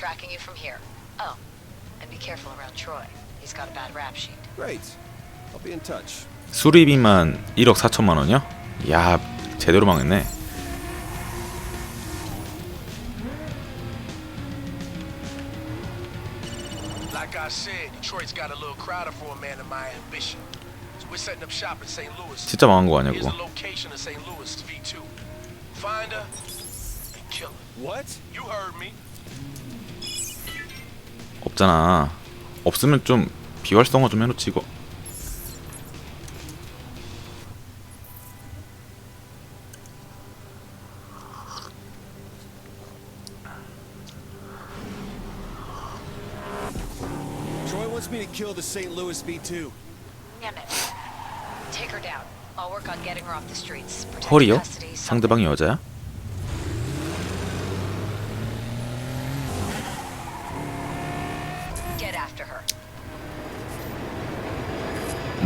tracking you from here. Oh, and be careful around Troy. He's got a bad rap sheet. Great. I'll be in touch. 수리비만 1억 4천만 원이요? 야 제대로 망했네. Like I said, Detroit's got a little crowded for a man of my ambition. So we're setting up shop in St. Louis. 진짜 망한 거 아니야 Here's 그거? the location of St. Louis V2. Find her and kill her. What? You heard me. 없잖아. 없으면 좀 비활성화 좀 해놓지 이거. Troy wants me to kill the St. Louis V2. Damn it. Take her down. I'll work on getting her off the streets. Protect her 헐이요? 상대방이 여자야?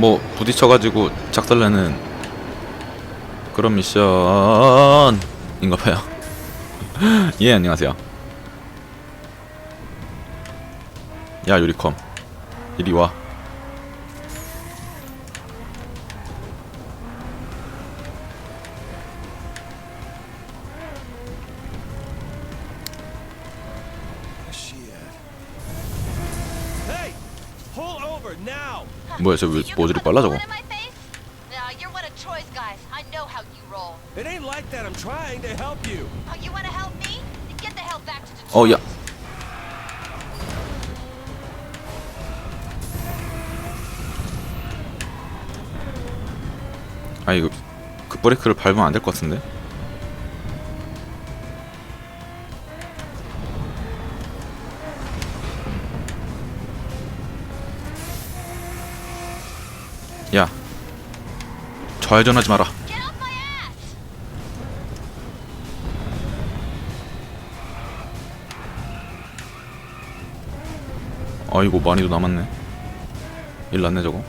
뭐 부딪혀가지고 작살내는 그런 미션인가봐요. 예 안녕하세요. 야 유리컴 이리 와. 뭐야 저 왜, 모듈이 빨라 저거? Oh. 어 야. 아 이거 그 브레이크를 밟으면 안 될 것 같은데? 좌회전하지 마라! 아이고 많이도 남았네. 일 났네 저거.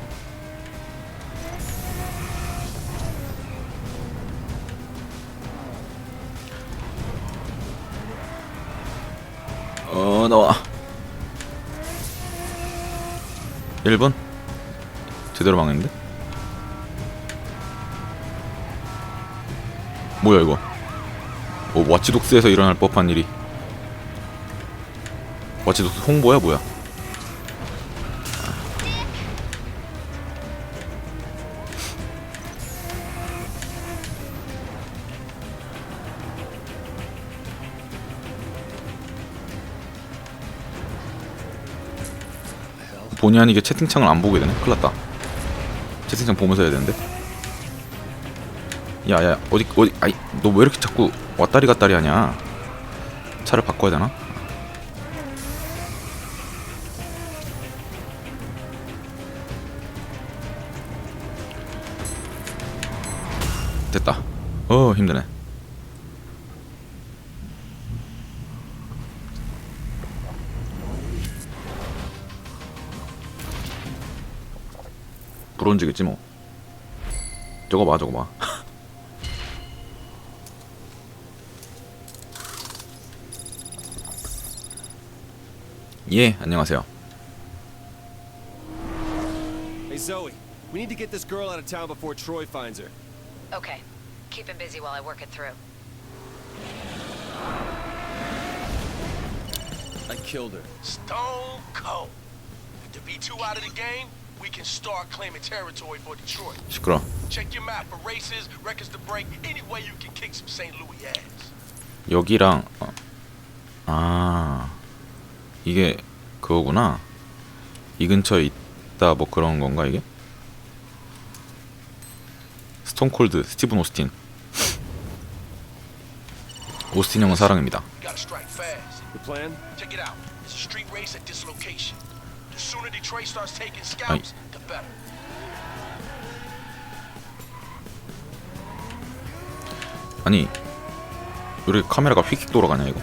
어 나와. 1번 제대로 망했는데 뭐야 이거 어, 왓치독스에서 일어날 법한 일이 왓치독스 홍보야 뭐야 본의 아니게 채팅창을 안 보게 되네. 큰일 났다. 채팅창 보면서 해야 되는데. 야야 어디 어디 아이 너 왜 이렇게 자꾸 왔다리 갔다리 하냐? 차를 바꿔야 되나? 됐다. 어 힘드네. 브론즈겠지 뭐. 저거 봐, 저거 봐. 예, 안녕하세요. Hey, Zoe. We need to get this girl out of town before Troy finds her. Okay. Keep him busy while I work it through. I killed her. Stone cold. With the V2 out of the game, we can start claiming territory for Detroit. 시끄러. Check your map for races, records to break, any way you can kick some St. Louis ass. 여기랑 어. 아 이게 그거구나. 이 근처에 있다 뭐 그런 건가 이게? 스톤콜드 스티븐 오스틴. 오스틴 형은 사랑입니다. Better. 아니 왜 이렇게 카메라가 휙휙 돌아가냐 이거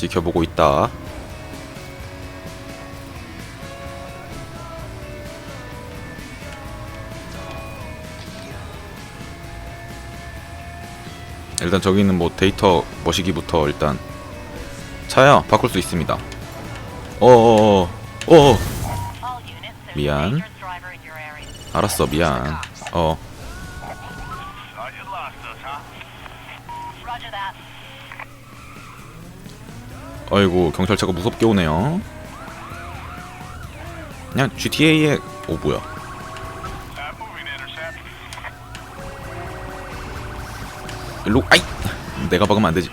지켜보고 있다 일단 저기 있는 뭐 데이터 머시기부터 일단 차야 바꿀 수 있습니다. 어어어 어. All units, there's 미안. 알았어 미안. 어 아이고 경찰차가 무섭게 오네요. 그냥 GTA의 오 뭐야? Moving intercept. 일로 아이 내가 박으면 안 되지.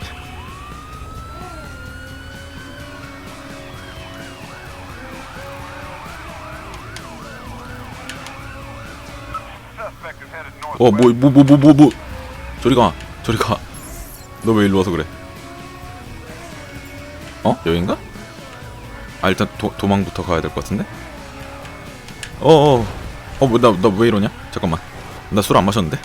Suspect is headed north. 어뭐 뭐 뭐 뭐 뭐뭐 저리 가 저리 가. 너 왜 일로 와서 그래? 어 여긴가? 아 일단 도, 도망부터 가야 될 것 같은데. 어어 어뭐나 나 왜 이러냐? 잠깐만 나 술 안 마셨는데.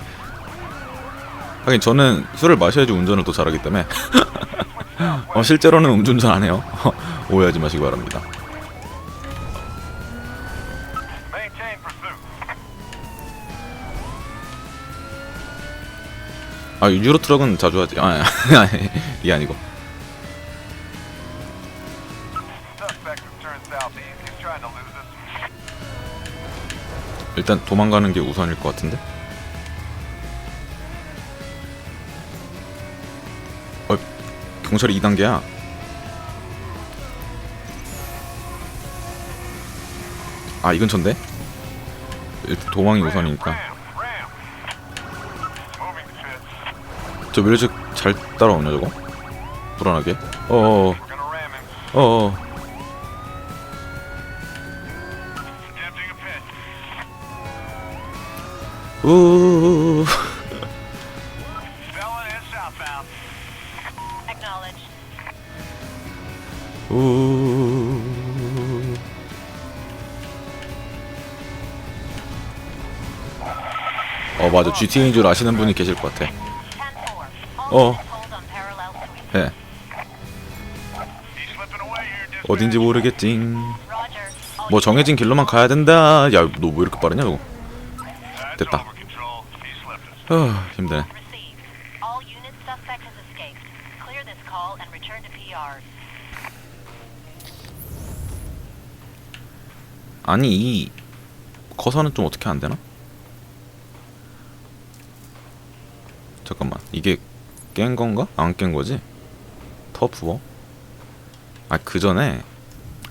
하긴 저는 술을 마셔야지 운전을 더 잘하기 때문에 어, 실제로는 음주운전 안 해요. 오해하지 마시기 바랍니다. 아 유로 트럭은 자주 하지. 아 아니, 이게 아니고. 일단 도망가는 게 우선일 것 같은데. 어, 경찰이 2단계야. 아, 이건 전데? 일단 도망이 우선이니까. 저왜 이렇게 잘 따라오냐, 저거? 불안하게. 어어, We're gonna ram him. 어어. 우 우. 어 맞아 GTA인 줄 아시는 분이 계실 것 같아 10-4. All Oh. units hold on parallel sweep. 예. Dispatch. 어딘지. All 뭐 정해진 길로만 가야 된다 야 너 왜 이렇게 빠르냐 That's 됐다. 아 힘드네. 아니 이 커서는 좀 어떻게 안 되나? 잠깐만 이게 깬 건가? 안 깬 거지? 터프워? 아그 전에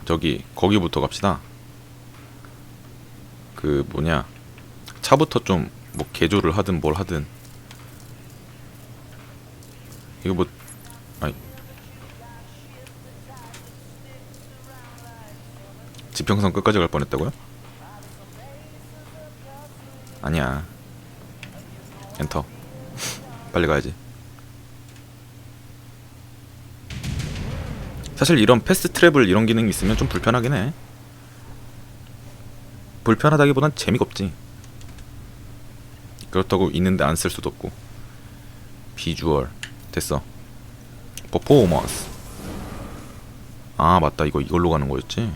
저기 거기부터 갑시다 그 뭐냐 차부터 좀 뭐 개조를 하든 뭘 하든 이거 뭐 아니 지평선 끝까지 갈 뻔했다고요? 아니야. 엔터. 빨리 가야지. 사실 이런 패스트 트래블 이런 기능이 있으면 좀 불편하긴 해. 불편하다기보단 재미가 없지. 그렇다고 있는데 안 쓸 수도 없고. 비주얼 됐어. 퍼포먼스. 아 맞다 이거 이걸로 가는 거였지.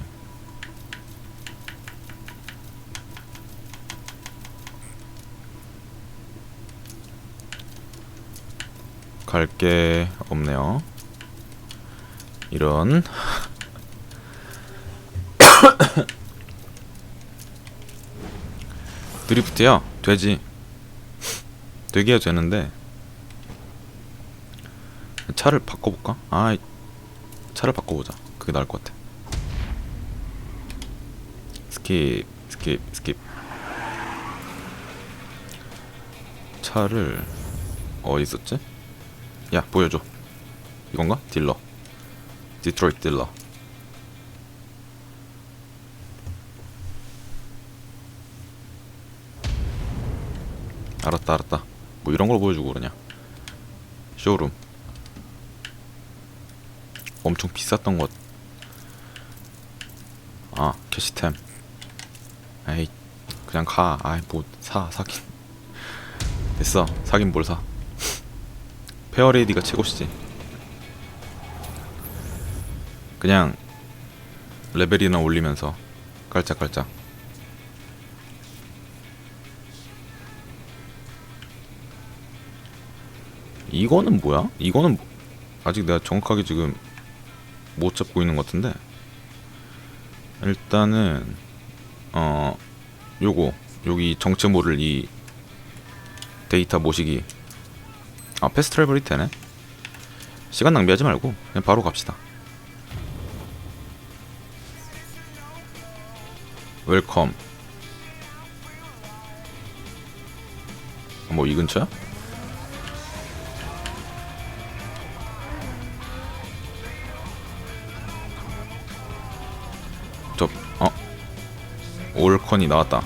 갈 게 없네요. 이런 드리프트야 되지 되게 해야 되는데. 차를 바꿔볼까? 아 차를 바꿔보자. 그게 나을 것 같아. 스킵 스킵 스킵. 차를 어디 있었지? 야 보여줘. 이건가? 딜러. 디트로이트 딜러. 알았다 알았다 뭐 이런 걸 보여주고 그러냐? 쇼룸. 엄청 비쌌던 것. 아, 캐시템. 에이 그냥 가. 아이 뭐사 사긴. 됐어. 사긴 뭘사? 페어레이디가 최고시지. 그냥 레벨이나 올리면서 깔짝깔짝. 이거는 뭐야? 이거는 아직 내가 정확하게 지금 못 잡고 있는 것 같은데. 일단은 어 요거 여기 정체 모를 이 데이터 모시기. 아 패스트 트래블이 되네. 시간 낭비하지 말고 그냥 바로 갑시다. 웰컴. 뭐 이 근처야? 올컨이 나왔다.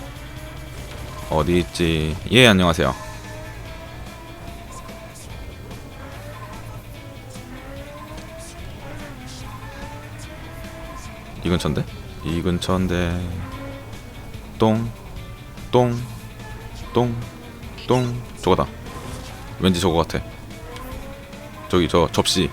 어디 있지? 예, 안녕하세요. 이 근처인데? 이 근처인데. 똥, 똥, 똥, 똥. 저거다. 왠지 저거 같아. 저기 저 접시.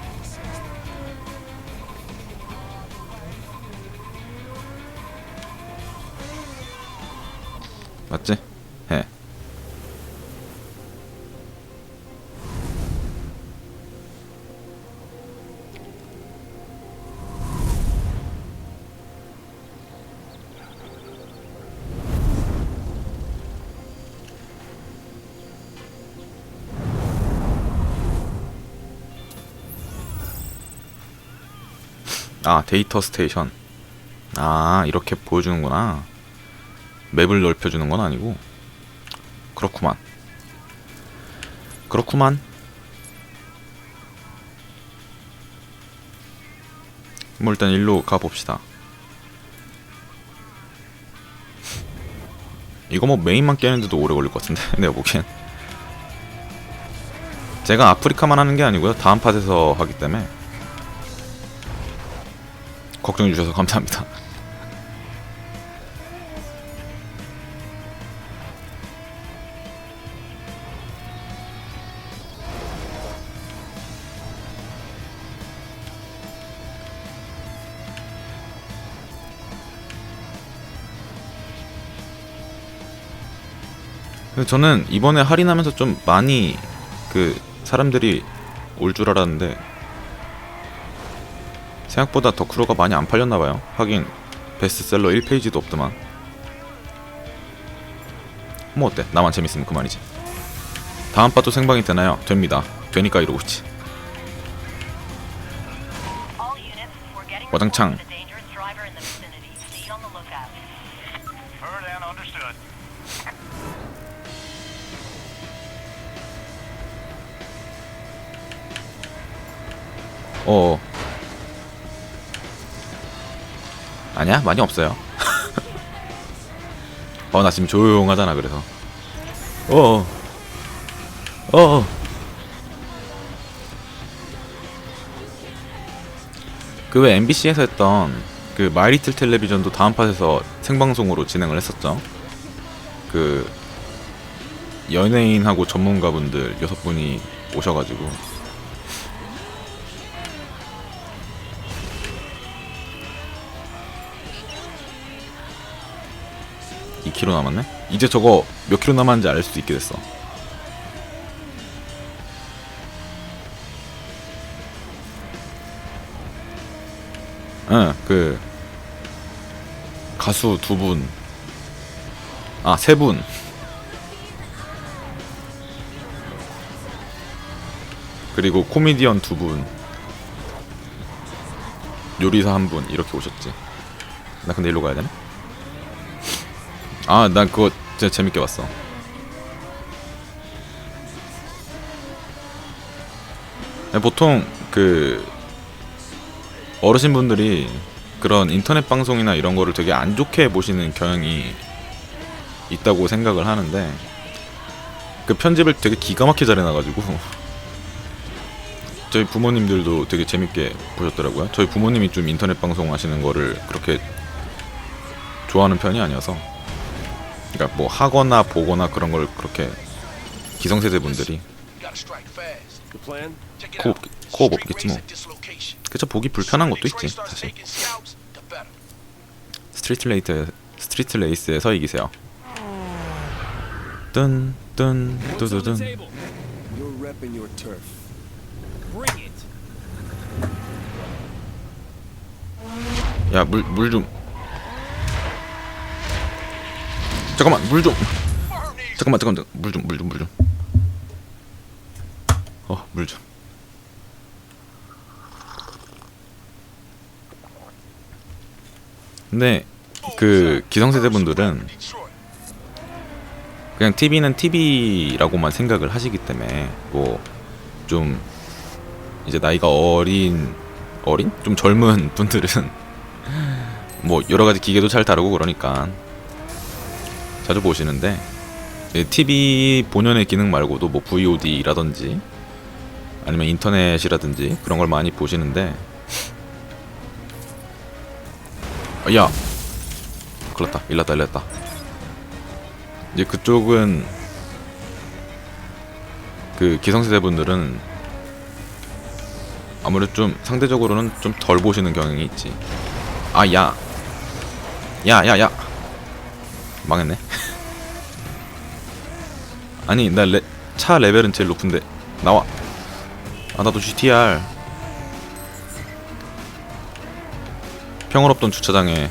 데이터 스테이션. 아 이렇게 보여주는구나. 맵을 넓혀주는 건 아니고. 그렇구만. 그렇구만. 뭐 일단 일로 가봅시다. 이거 뭐 메인만 깨는데도 오래 걸릴 것 같은데 내가 보기엔. 제가 아프리카만 하는 게 아니고요. 다음 팟에서 하기 때문에 걱정해 주셔서 감사합니다. 저는 이번에 할인하면서 좀 많이 그 사람들이 올 줄 알았는데 생각보다 덕후로가 많이 안 팔렸나 봐요. 하긴 베스트셀러 1페이지도 없더만. 뭐 어때? 나만 재밌으면 그만이지. 다음 파도 생방이 되나요? 됩니다. 되니까 이러고 있지. 와장창. reports of 아니야? 많이 없어요. 어, 나 지금 조용하잖아, 그래서. 어. 어. 그외 MBC에서 했던 그 마이리틀 텔레비전도 다음 팟에서 생방송으로 진행을 했었죠. 그 연예인하고 전문가분들 여섯 분이 오셔가지고 2km 남았네? 이제 저거 몇 킬로 남았는지 알 수 있게 됐어. 응, 그 가수 두 분, 아 세 분. 그리고 코미디언 두 분, 요리사 한 분 이렇게 오셨지. 나 근데 일로 가야 되나? 아, 난 그거 진짜 재밌게 봤어. 네, 보통 그 어르신분들이 그런 인터넷 방송이나 이런 거를 되게 안 좋게 보시는 경향이 있다고 생각을 하는데 그 편집을 되게 기가 막히게 잘 해놔가지고 저희 부모님들도 되게 재밌게 보셨더라고요. 저희 부모님이 좀 인터넷 방송 하시는 거를 그렇게 좋아하는 편이 아니어서 그러니까 뭐 하거나 보거나 그런 걸 그렇게 기성세대 분들이 코업. 코업 없겠지 뭐. 그쵸 보기 불편한 것도 있지 사실. 스트리트 레이트 스트리트 레이스에서 이기세요 뜬뜬 뚜두둔 table? You're repping your turf. Bring it. 야물 물 좀 잠깐만 물 좀. 잠깐만 잠깐만 물 좀 물 좀 물 좀. 어 물 좀. 근데 그 기성세대 분들은. 그냥 TV는 TV라고만 생각을 하시기 때문에 뭐 좀 이제 나이가 어린 어린? 좀 젊은 분들은 뭐 여러 가지 기계도 잘 다루고 그러니까 자주 보시는데 TV 본연의 기능 말고도 뭐 VOD라든지 아니면 인터넷이라든지 그런 걸 많이 보시는데 아, 야 큰일났다 일났다 일났다 이제 그쪽은 그 기성세대 분들은 아무래도 좀 상대적으로는 좀 덜 보시는 경향이 있지. 아, 야. 야, 야, 야. 망했네. 아니, 나차 레벨은 제일 높은데. 나와. 아, 나도 GTR. 평화롭던 주차장에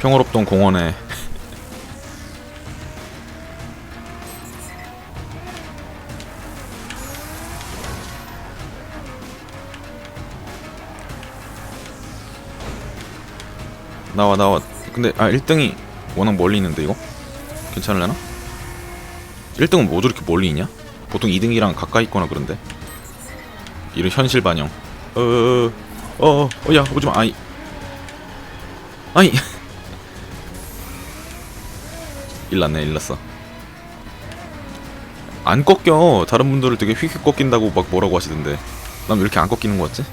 평화롭던 공원에 나와 나와. 근데 아 1등이 워낙 멀리 있는데 이거? 괜찮을려나? 1등은 뭐 저렇게 멀리 있냐? 보통 2등이랑 가까이 있거나 그런데. 이런 현실 반영. 어어어야 오지마. 아이 아이 일났네 일났어. 안 꺾여. 다른 분들을 되게 휙휙 꺾인다고 막 뭐라고 하시던데. 난 왜 이렇게 안 꺾이는 거 같지?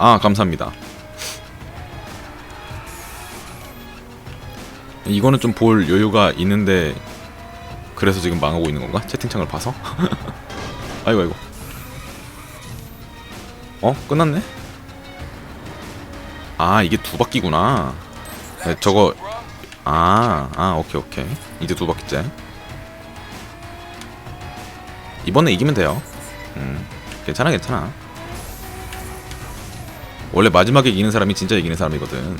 아 감사합니다 이거는 좀 볼 여유가 있는데 그래서 지금 망하고 있는 건가? 채팅창을 봐서? 아이고 아이고 어? 끝났네? 아 이게 두 바퀴구나 네, 저거 아, 아 오케이 오케이 이제 두 바퀴째 이번에 이기면 돼요 음 괜찮아 괜찮아 원래 마지막에 이기는 사람이 진짜 이기는 사람이거든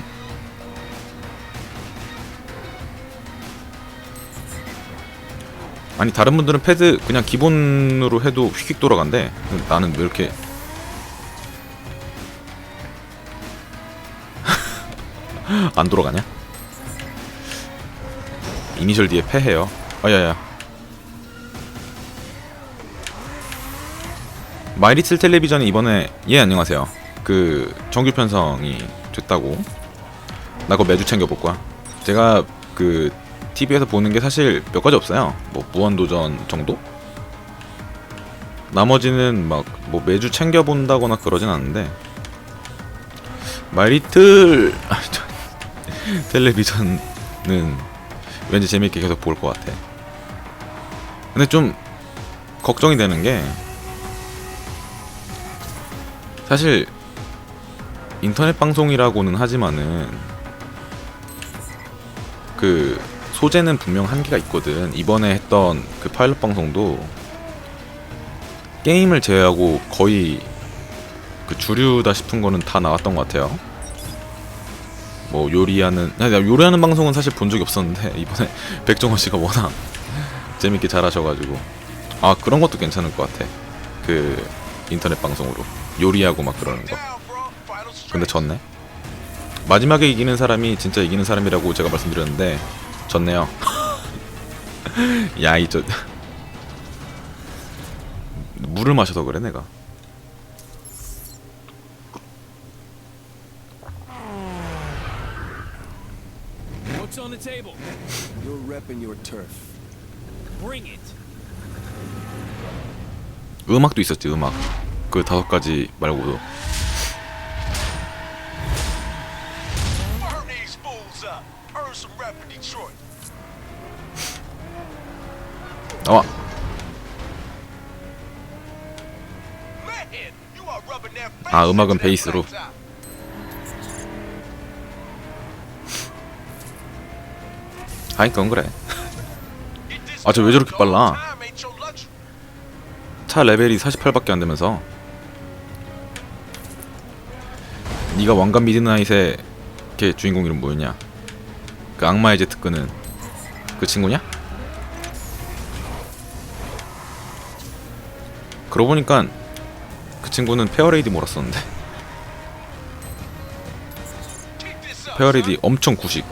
아니 다른 분들은 패드 그냥 기본으로 해도 휙휙 돌아간대 나는 왜 이렇게 안 돌아가냐? 이니셜 뒤에 패해요. 아야야. 마이리틀 텔레비전이 이번에 예 안녕하세요. 그 정규 편성이 됐다고. 나 그거 매주 챙겨 볼 거야. 제가 그 TV에서 보는 게 사실 몇 가지 없어요. 뭐 무한도전 정도? 나머지는 막 뭐 매주 챙겨 본다거나 그러진 않는데 마이리틀 아, 저- 텔레비전은 왠지 재밌게 계속 볼 것 같아. 근데 좀 걱정이 되는 게 사실 인터넷 방송이라고는 하지만은 그 소재는 분명 한계가 있거든. 이번에 했던 그 파일럿 방송도 게임을 제외하고 거의 그 주류다 싶은 거는 다 나왔던 것 같아요. 뭐 요리하는 아니, 나 요리하는 방송은 사실 본 적이 없었는데 이번에 백종원 씨가 워낙 재밌게 잘하셔가지고 아 그런 것도 괜찮을 것 같아 그 인터넷 방송으로 요리하고 막 그러는 거 근데. 졌네 마지막에 이기는 사람이 진짜 이기는 사람이라고 제가 말씀드렸는데 졌네요 야 이 저 물을 마셔서 그래 내가 What's on the table? You're repping your turf. Bring it. 음악도 있었지 음악 그 다섯 가지 말고도 아, 음악은 베이스로. 하니까 그래. 아 저 왜 저렇게 빨라? 차 레벨이 48밖에 안되면서. 네가 왕관 미드나잇의 걔 주인공 이름 뭐였냐? 그 악마의 제트 끄는 그 친구냐? 그러고 보니까 그 친구는 페어레이디 몰았었는데. 페어레이디 엄청 구식.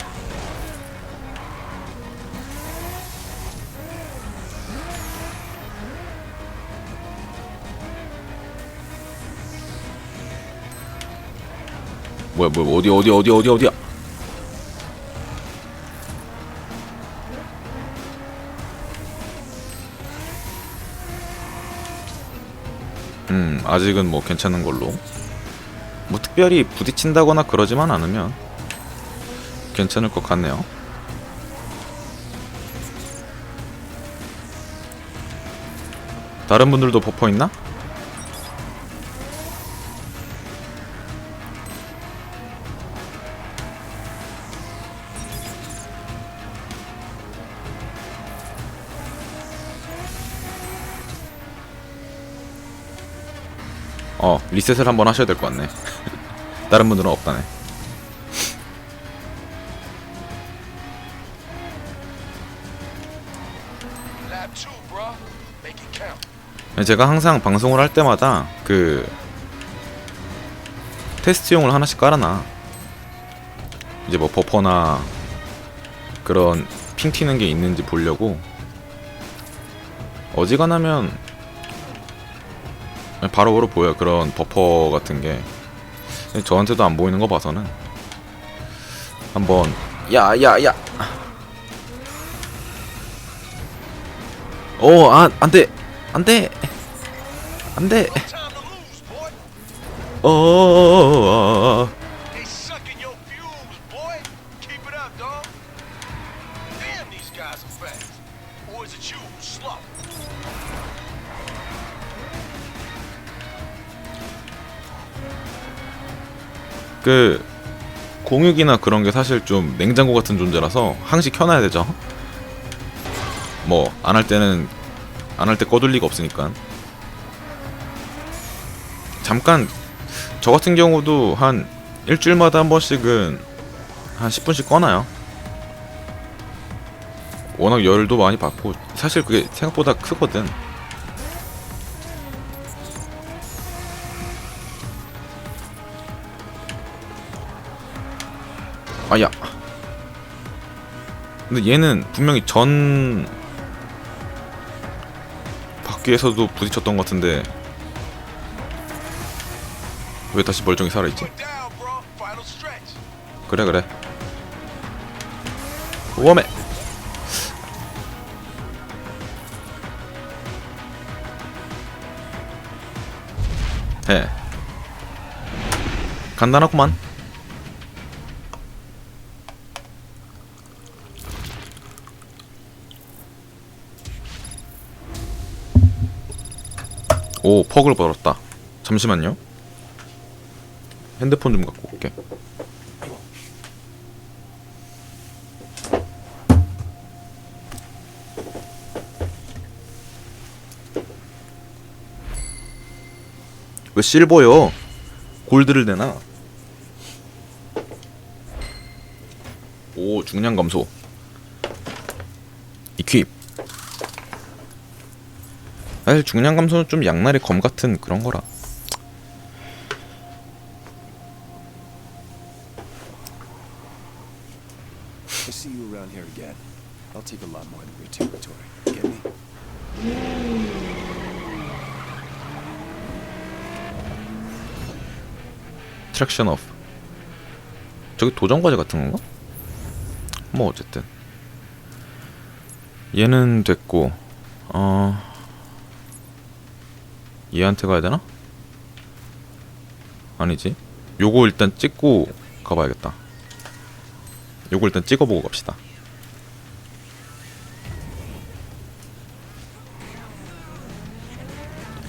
뭐야 뭐야 어디 어디 어디 어디 어디야 아직은 뭐 괜찮은 걸로 뭐 특별히 부딪힌다거나 그러지만 않으면 괜찮을 것 같네요 다른 분들도 버퍼 있나? 어 리셋을 한번 하셔야 될 것 같네 다른 분들은 없다네 Lab 2, bro. Make it count. 제가 항상 방송을 할 때마다 그 테스트용을 하나씩 깔아놔 이제 뭐 버퍼나 그런 핑 튀는 게 있는지 보려고 어지간하면 바로바로 보여 그런 버퍼 같은 게 저한테도 안 보이는 거 봐서는 한번 야야야 오, 아, 안 돼. 안 돼. 안 돼. To lose, boy. 어. 그 공육이나 그런 게 사실 좀 냉장고 같은 존재라서 항시 켜놔야 되죠. 뭐 안 할 때는 안 할 때 꺼둘 리가 없으니까. 잠깐 저 같은 경우도 한 일주일마다 한 번씩은 한 10분씩 꺼놔요. 워낙 열도 많이 받고 사실 그게 생각보다 크거든. 근데 얘는 분명히 전 바퀴에서도 부딪혔던 것 같은데 왜 다시 멀쩡히 살아있지? 그래 그래. 웜에. 해. 간단하구만. 오, 퍽을 벌었다. 잠시만요. 핸드폰 좀 갖고 올게. 왜 실버요? 골드를 내나? 오 중량 감소. 이퀴. 사실 중량 감소는 좀 양날의 검 같은 그런 거라. 트랙션 오프. 저기 도전 과제 같은 건가? 뭐 어쨌든 얘는 됐고 어 얘한테 가야 되나? 아니지. 요거 일단 찍고 가봐야겠다. 요거 일단 찍어보고 갑시다.